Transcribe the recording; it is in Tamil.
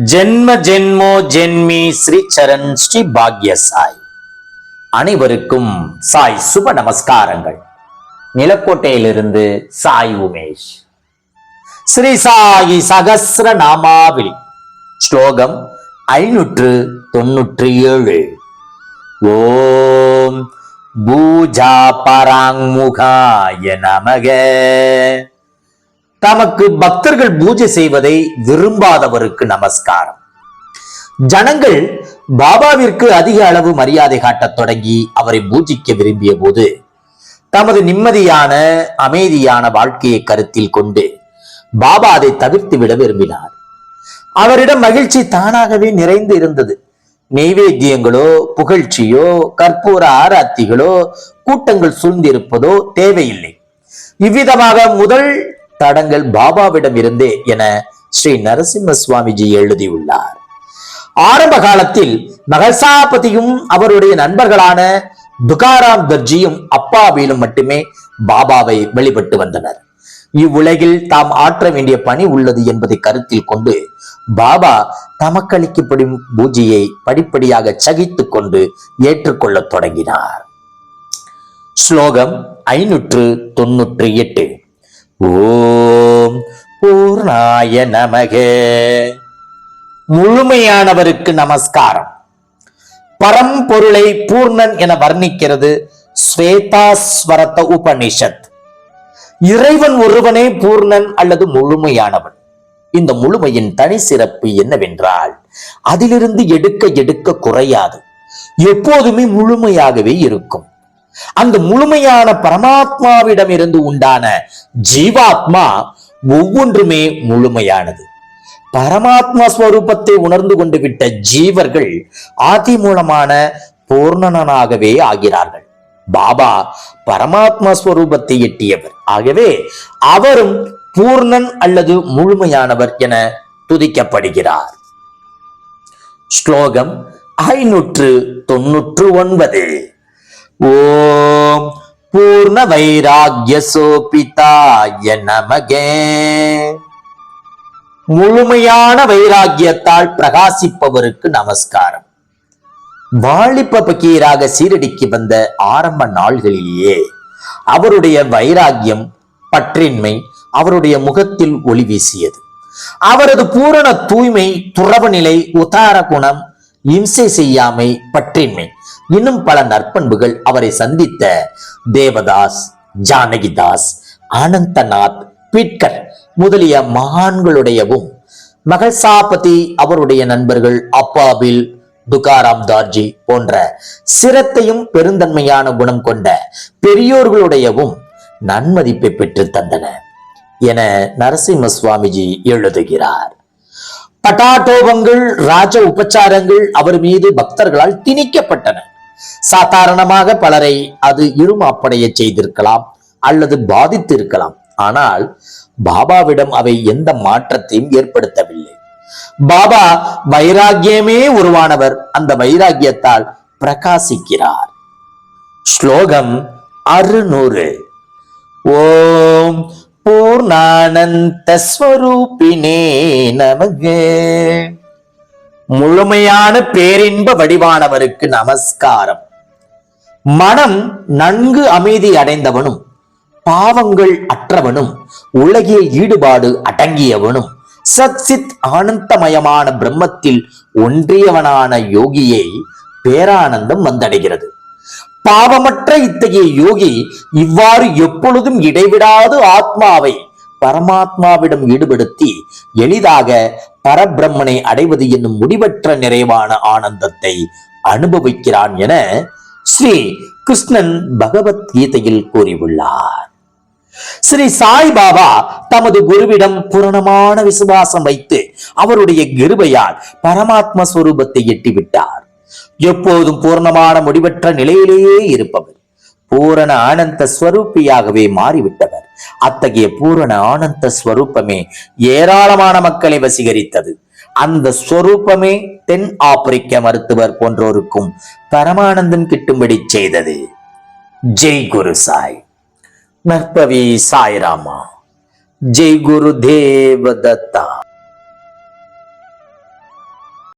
ஜென்ம ஜென்மோ ஜென்மி ஸ்ரீ சரண் ஸ்ரீ பாக்ய சாய். அனைவருக்கும் சாய் சுப நமஸ்காரங்கள். நிலக்கோட்டையிலிருந்து சாய் உமேஷ். ஸ்ரீ சாயி சகசிர நாமாவில் ஸ்லோகம் ஐநூற்று தொன்னூற்றி ஏழு. ஓம் பூஜா பராங்முகாய நமக. தமக்கு பக்தர்கள் பூஜை செய்வதை விரும்பாதவருக்கு நமஸ்காரம். ஜனங்கள் பாபாவிற்கு அதிக அளவு மரியாதை காட்டத் தொடங்கி அவரை பூஜிக்க விரும்பிய போது தமது நிம்மதியான அமைதியான வாழ்க்கையை கருத்தில் கொண்டு பாபா அதை தவிர்த்து விட விரும்பினார். அவரிடம் மகிழ்ச்சி தானாகவே நிறைந்து இருந்தது. நெய்வேத்தியங்களோ புகழ்ச்சியோ கற்பூர ஆராத்திகளோ கூட்டங்கள் சூழ்ந்திருப்பதோ தேவையில்லை. இவ்விதமாக முதல் தடங்கள் பாபாவிடம் இருந்தே என ஸ்ரீ நரசிம்ம சுவாமிஜி எழுதியுள்ளார். ஆரம்ப காலத்தில் மகசாபதியும் அவருடைய நண்பர்களான துகாராம் தர்ஜியும் அப்பாவிலும் மட்டுமே பாபாவை வழிபட்டு வந்தனர். இவ்வுலகில் தாம் ஆற்ற வேண்டிய பணி உள்ளது என்பதை கருத்தில் கொண்டு பாபா தமக்களிக்கப்படும் பூஜையை படிப்படியாக சகித்துக் கொண்டு ஏற்றுக்கொள்ளத் தொடங்கினார். ஸ்லோகம் ஐநூற்று தொன்னூற்று எட்டு. ஓம் பூர்ணாய நமகே. முழுமையானவருக்கு நமஸ்காரம். பரம்பொருளை பூர்ணன் என வர்ணிக்கிறது ஸ்வேதாஸ்வரத உபனிஷத். இறைவன் ஒருவனே பூர்ணன் அல்லது முழுமையானவன். இந்த முழுமையின் தனி சிறப்பு என்னவென்றால் அதிலிருந்து எடுக்க எடுக்க குறையாது. எப்போதுமே முழுமையாகவே இருக்கும். அந்த முழுமையான பரமாத்மாவிடம் இருந்து உண்டான ஜீவாத்மா ஒவ்வொன்றுமே முழுமையானது. பரமாத்மா ஸ்வரூபத்தை உணர்ந்து கொண்டு விட்ட ஜீவர்கள் ஆதி மூலமான பூர்ணனாகவே ஆகிறார்கள். பாபா பரமாத்மா ஸ்வரூபத்தை எட்டியவர். ஆகவே அவரும் பூர்ணன் அல்லது முழுமையானவர் என துதிக்கப்படுகிறார். ஸ்லோகம் ஐநூற்று தொன்னூற்று ஒன்பது. ஓம் பூர்ண வைராகிய சோபிதாய நமகே. முழுமையான வைராகியத்தால் பிரகாசிப்பவருக்கு நமஸ்காரம். வாலிப பக்கீராக சீரடிக்கு வந்த ஆரம்ப நாள்களிலேயே அவருடைய வைராகியம் பற்றின்மை அவருடைய முகத்தில் ஒளி வீசியது. அவரது பூரண தூய்மை துறவு நிலை உதார குணம் இம்சை செய்யாமை பற்றின்மை. இன்னும் பல நற்பண்புகள் அவரை சந்தித்த தேவதாஸ் ஜானகிதாஸ் ஆனந்தநாத் பிட்கர் முதலிய மகான்களுடையவும் மகசாபதி அவருடைய நண்பர்கள் அப்பாபில் துகாராம் தார்ஜி போன்ற சிரத்தையும் பெருந்தன்மையான குணம் கொண்ட பெரியோர்களுடையவும் நன்மதிப்பை பெற்று தந்தன என நரசிம்ம சுவாமிஜி எழுதுகிறார். பட்டாட்டோபங்கள் ராஜ உபச்சாரங்கள் அவர் மீது பக்தர்களால் திணிக்கப்பட்டன. சாதாரணமாக பலரை அது இருமாப்படைய செய்திருக்கலாம் அல்லது பாதித்திருக்கலாம். ஆனால் பாபாவிடம் அவை எந்த மாற்றத்தையும் ஏற்படுத்தவில்லை. பாபா வைராகியமே உருவானவர். அந்த வைராகியத்தால் பிரகாசிக்கிறார். ஸ்லோகம் அறுநூறு. ஓம் பூர்ணானந்த ஸ்வரூபினே நமக. முழுமையான பேரின்ப வடிவானவருக்கு நமஸ்காரம். மனம் நன்கு அமைதி அடைந்தவனும் பாவங்கள் அற்றவனும் உலகில் ஈடுபாடு அடங்கியவனும் சத்சித் ஆனந்தமயமான பிரம்மத்தில் ஒன்றியவனான யோகியை பேரானந்தம் வந்தடைகிறது. பாவமற்ற இத்தகைய யோகி இவ்வாறு எப்பொழுதும் இடைவிடாது ஆத்மாவை பரமாத்மாவிடம் ஈடுபடுத்தி எளிதாக பரபிரம்மனை அடைவது என்னும் முடிவற்ற நிறைவான ஆனந்தத்தை அனுபவிக்கிறான் என ஸ்ரீ கிருஷ்ணன் பகவத்கீதையில் கூறியுள்ளார். ஸ்ரீ சாய் பாபா தமது குருவிடம் பூரணமான விசுவாசம் வைத்து அவருடைய கிருபையால் பரமாத்ம ஸ்வரூபத்தை எட்டிவிட்டார். எப்போதும் பூர்ணமான முடிவற்ற நிலையிலேயே இருப்பவர். பூரண ஆனந்த ஸ்வரூபியாகவே மாறிவிட்டவர். அத்தகைய பூரண ஆனந்த ஸ்வரூபமே ஏராளமான மக்களை வசீகரித்தது. அந்த ஸ்வரூபமே தென் ஆப்பிரிக்க மருத்துவர் போன்றோருக்கும் பரமானந்தம் கிட்டும்படி செய்தது. ஜெய் குரு சாய். நற்பவி சாய்ராமா. ஜெய் குரு தேவதத்தா